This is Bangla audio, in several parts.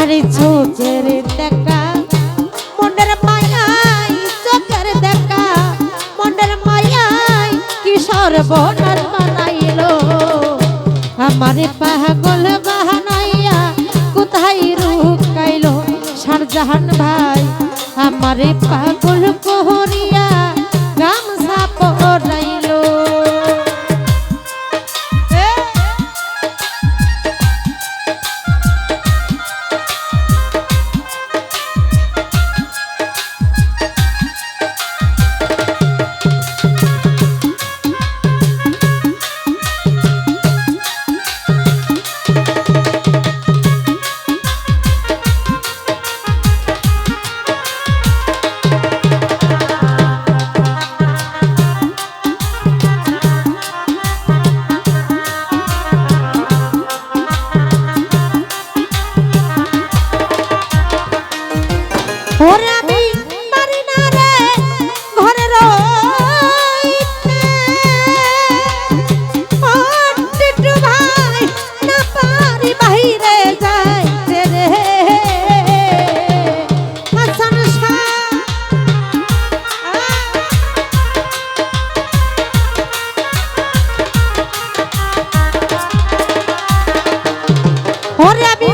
আরে চোখের দেখা। মনের মায়াই চোখের দেখা। মনের মায়াই কি সর্বনার বানাইল? আমারে পাগল বাহানাইয়া কোথায় রুকাইল সারজাহান ভাই, আমারে পাগল ওরে আমি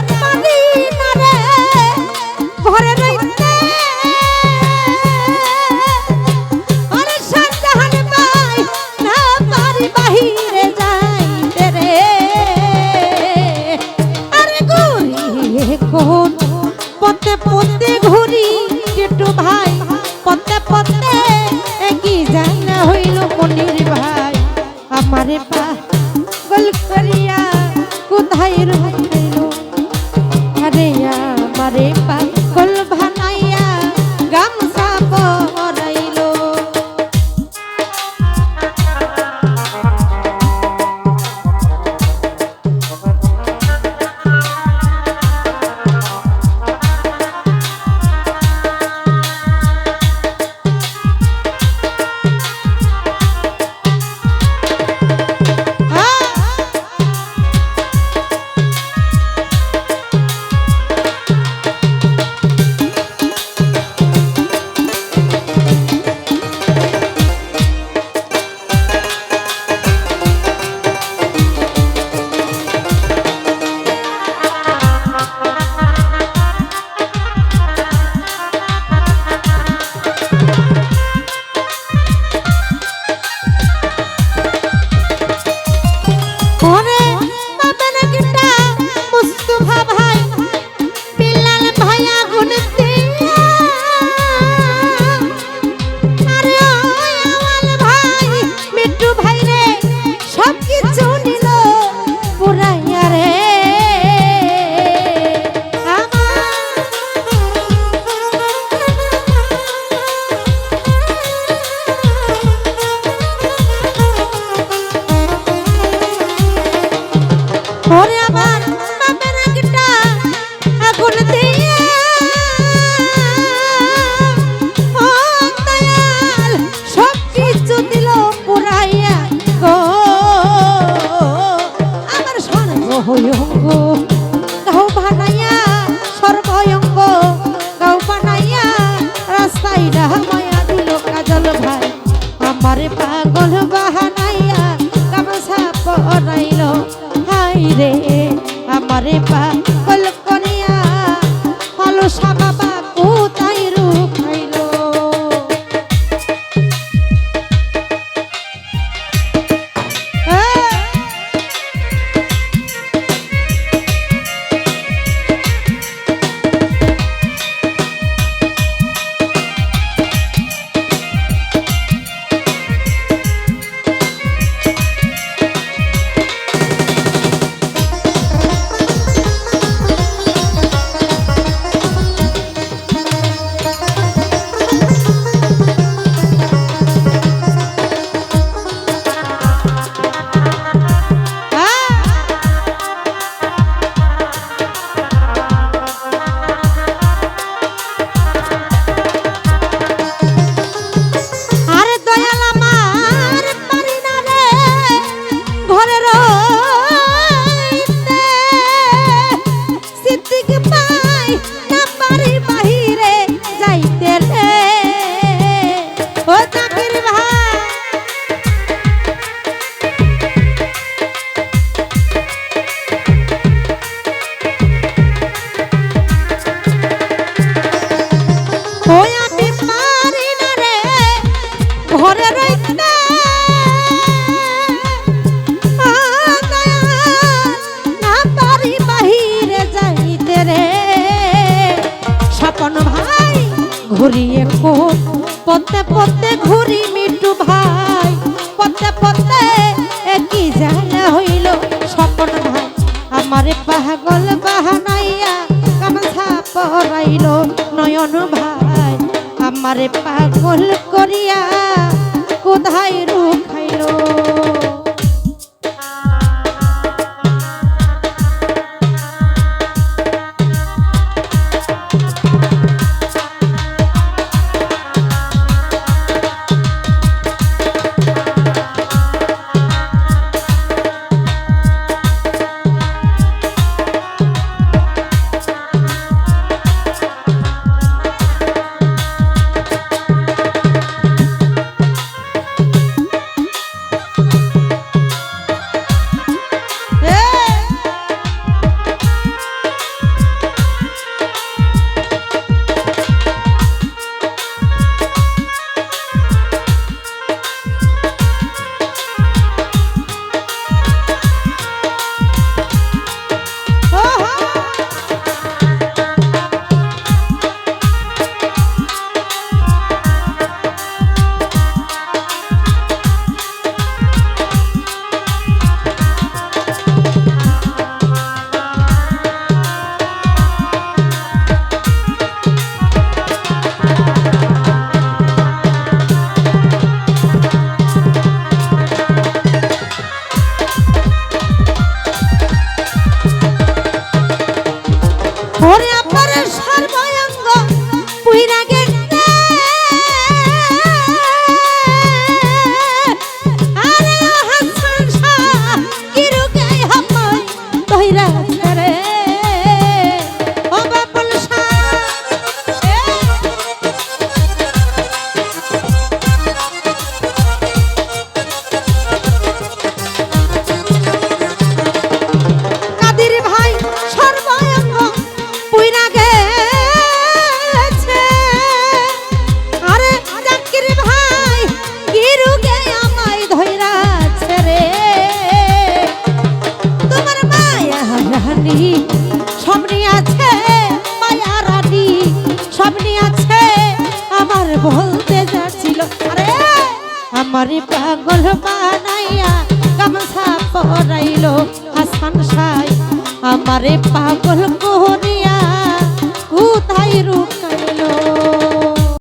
ঘুরিয়ে কোন? পথে পথে ঘুরি মিটু ভাই। পথে পথে একই জানা হইল স্বপন ভাই। আমারে পাগল বাহানাইয়া গামছা পরাইল নয়ন ভাই। আমারে পাগল করিয়া কোথায় রুখাইল? আমার সর্বঙ্গ। আমারে পাগল বানাইয়া গামছা পরাইল হাসান সাই। আমারে পাগল করিয়া কোথায় রূপ